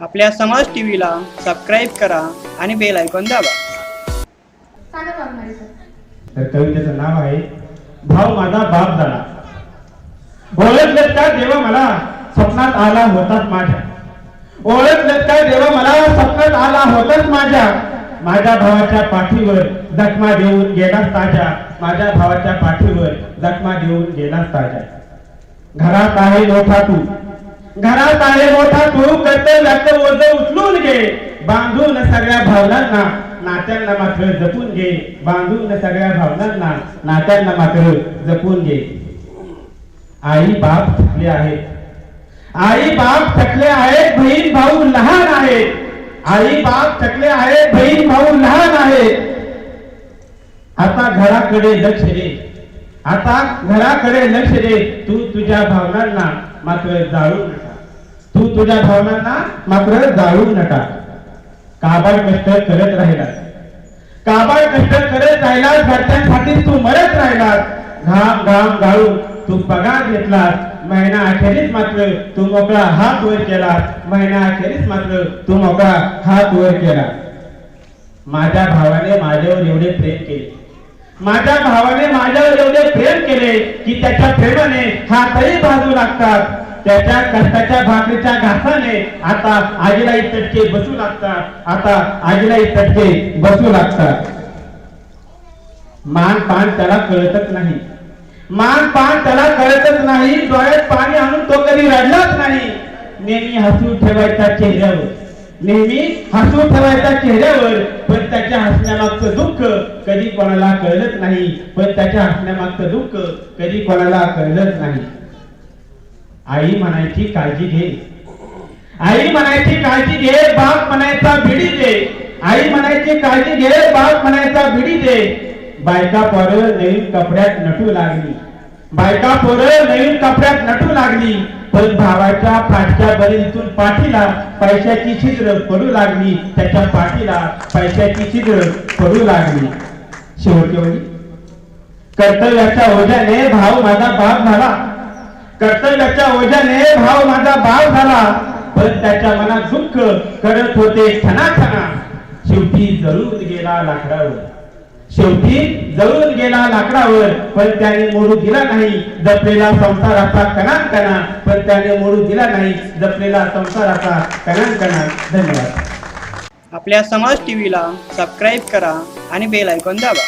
आपल्या समाज टीव्हीला सबस्क्राईब करा आणि बेल ऐकून दाबा. तर कवितेचं नाव आहे भाव माझा बाप झाला. ओळखलेत का देवा मला? स्वप्नात आला होताच माझ्या. ओळखलेत का देवा मला? स्वप्नात आला होताच माझ्या. माझ्या भावाच्या पाठीवर जखमा देऊन गेलास ताज्या. माझ्या भावाच्या पाठीवर जखमा देऊन गेलास ताज्या. घरात आहे मोठा तू. घरात आहे मोठा तू कर्तव्याचं ओझ उचलून घे. बांधून सगळ्या भावनांना नात्यांना मात्र जपून घे. बांधून सगळ्या भावनांना नात्यांना मात्र जपून घे. आई बाप थकले आहेत. आई बाप थकले आहेत बहीण भाऊ लहान आहेत. आई बाप थकले आहेत बहीण भाऊ लहान आहेत. आता घराकडे लक्ष दे. आता घराकडे लक्ष दे. तू तुझ्या भावनांना मात्र जाळू नका. तू तुझ्या भावनांना मात्र जाळू नका. काबाड कष्ट करत राहिलास. काबाड कष्ट करत राहिलास घरच्यांसाठी तू मरत राहिलास. घाम घाम गाळून तू पगार घेतलास. महिना अखेरीस मात्र तू मोकळा हात वर केलास. महिना अखेरीस मात्र तू मोकळा हात वर केला माझ्या भावाने माझ्यावर एवढे प्रेम केले. माझ्या भावाने माझ्यावर एवढे प्रेम केले की त्याच्या प्रेमाने हातही भाजू लागतात. त्याच्या कष्टाच्या भाकरीच्या घासाने आता आजीलाही तटके बसू लागतात. आता आजीलाई तटके बसू लागतात. मान पान त्याला कळतच नाही. मान पान त्याला कळतच नाही. डोळ्यात पाणी आणून तो कधी रडलाच नाही. नेहमी हसू ठेवायचा चेहऱ्यावर. नेहमी हसू ठेवायचा चेहऱ्यावर पण त्याच्या हसण्यामागचं दुःख कधी कोणाला कळलंच नाही. पण त्याच्या हसण्यामागचं दुःख कधी कोणाला कळलंच नाही. आई म्हणायची काळजी घे. आई म्हणायची काळजी घे. बाप म्हणायचा भिडी दे. आई म्हणायची काळजी घे. बाप म्हणायचा भिडी दे. बायका पोरं नवीन कपड्यात नटू लागली. बायका पोरं नवीन कपड्यात नटू लागली. पण भावाच्या फाटक्या बरीतून पाठीला पैशाची छिद्र पडू लागली. त्याच्या पाठीला पैशाची छिद्र पडू लागली. शेवटी कर्तव्याच्या ओझ्याने भाव माझा बाप झाला. कर्तव्याच्या ओझ्याने भाव माझा बाप झाला. पण त्याच्या मनात दुःख करत होते खना शेवटी जळून गेला लाकडावर. शेवटी जळून गेला लाकडावर पण त्याने मोडू दिला नाही. जपलेला संसाराचा कणान कणा पण त्याने मोडू दिला नाही. जपलेला संसाराचा कणान कणा धन्यवाद. आपल्या समाज टीव्हीला सबस्क्राईब करा आणि बेल ऐकून दाबा.